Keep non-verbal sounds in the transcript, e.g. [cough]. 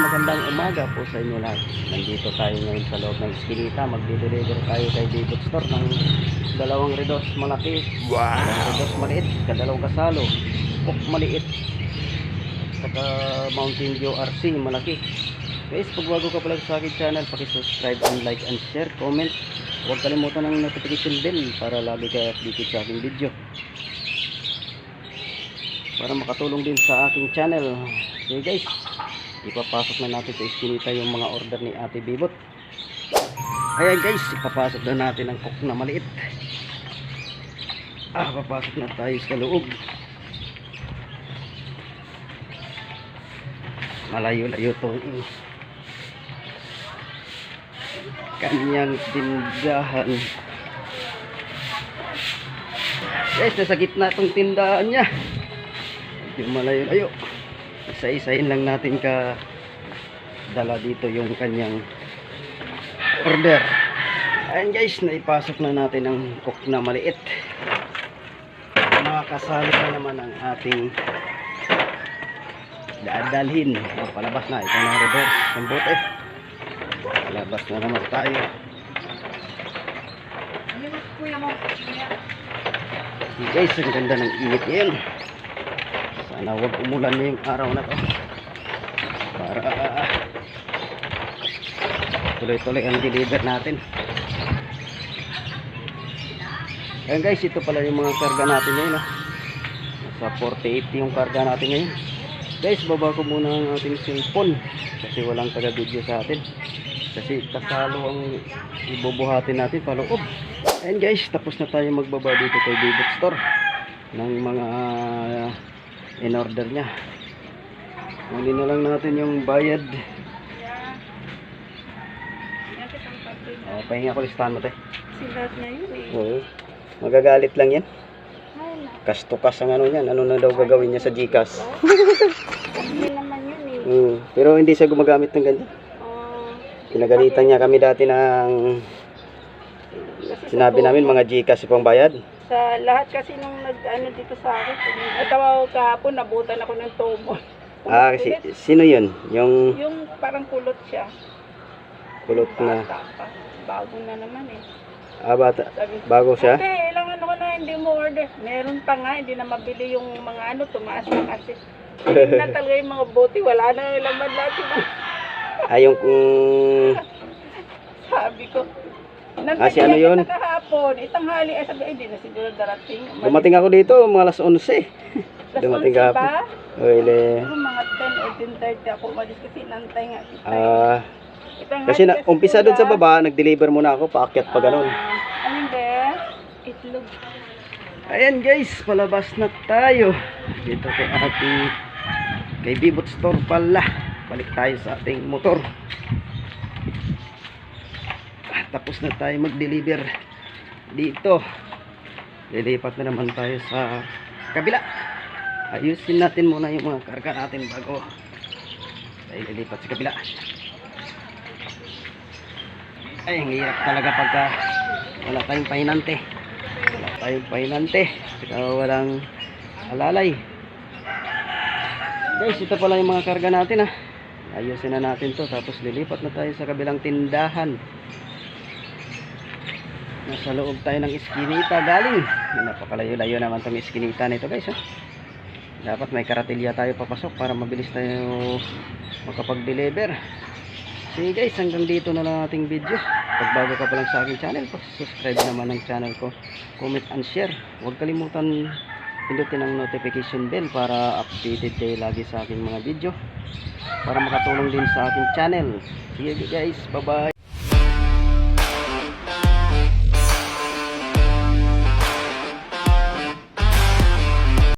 magandang umaga po sa inyo lahat. Nandito tayo ngayon sa loob ng Eskinita. Magdi-deliver tayo kay David Store ng dalawang redos malaki. Wow! Redos maliit, kadalawang kasalo. Cook maliit. Saka Mountain Dew RC malaki. Guys, pag bago ka pala sa akin channel, subscribe and like and share, comment. Huwag kalimutan ng notification bell para lagi kayo updated sa aking video. Para makatulong din sa aking channel. Okay guys, ipapasok na natin sa iskinita yung mga order ni Ate Bibot. Ayan guys, ipapasok na natin ang cook na maliit. Ah, papasok na tayo sa loob. Malayo-layo to. Kanyang tindahan. Guys, nasa gitna itong tindahan niya. Medyo malayo-layo. Isa-isahin lang natin ka dala dito yung kanyang order. Ayan guys, naipasok na natin ang cook na maliit. Makakasali na naman ang ating dadalhin. O, palabas na. Ito na reverse. Ang bote. Palabas na naman tayo. Guys, ang ganda ng init ngayon. Sana wag umulan na yung araw na to. Para tuloy-tuloy ang deliver natin. Ayan guys, ito pala yung mga karga natin ngayon. Ah. Nasa 48 yung karga natin ngayon. Guys, baba ko muna ang ating cellphone kasi walang taga-video sa atin. Kasi kasalo ang ibubuhatin natin paloob. Ayan guys, tapos na tayo magbaba dito kay David Store ng mga ah, in order niya. Huli na lang natin yung bayad. Uh, pahinga ko listahan mo te. Silat niya yun eh. Oo. Magagalit lang yan. Ay, na. Kastukas ang ano niyan. Ano na daw gagawin niya sa Gcash. Hindi naman yun eh. Mm. Pero hindi siya gumagamit ng ganyan. Oh, Pinagalitan niya kami dati ng sinabi namin mga Gcash pang bayad. Sa lahat kasi nung nag ano dito sa akin, at ako kahapon nabutan ako ng tomo. Ah, si, sino yun? Yung Yung parang kulot siya. kulot na. Bata pa. Bago na naman eh. Ah, bata. Sabi, Bago siya? Okay, ilang ano ko na hindi mo order. Meron pa nga, hindi na mabili yung mga ano, tumaas na kasi. Hindi na talaga yung mga bote, wala na yung laman natin. Ah, yung mm, [laughs] Sabi ko. Ah, si ano yun? Kahapon, itanghali, ay sabi, ay, di na siguro darating. dumating ako dito mga alas 11. Alas [laughs] dumating 11 kahapon. ba? Oile. Siguro mga 10 or 10.30 ako umalis kasi nantay nga kita. Ah, Itanghali kasi na, umpisa doon sa sila. baba, nag-deliver muna ako, paakyat pa ganun. Ah, ano ba? Itlog. Ayan guys, palabas na tayo. Dito kay ating kay Bibot Store pala. Balik tayo sa ating motor. Tapos na tayo mag-deliver dito. Lilipat na naman tayo sa kabila. Ayusin natin muna yung mga karga natin bago tayo lilipat sa kabila. Ay, ang hirap talaga pagka wala tayong pahinante wala tayong pahinante saka walang alalay guys ito pala yung mga karga natin ah ayusin na natin to tapos lilipat na tayo sa kabilang tindahan nasa loob tayo ng iskinita galing napakalayo-layo naman tong iskinita nito guys ah. dapat may karatilya tayo papasok para mabilis tayo makapag-deliver Sige guys, hanggang dito na lang ating video. Pag bago ka pa lang sa aking channel, subscribe naman ng channel ko. Comment and share. Huwag kalimutan pindutin ang notification bell para updated kayo lagi sa aking mga video. Para makatulong din sa aking channel. Sige guys, bye bye.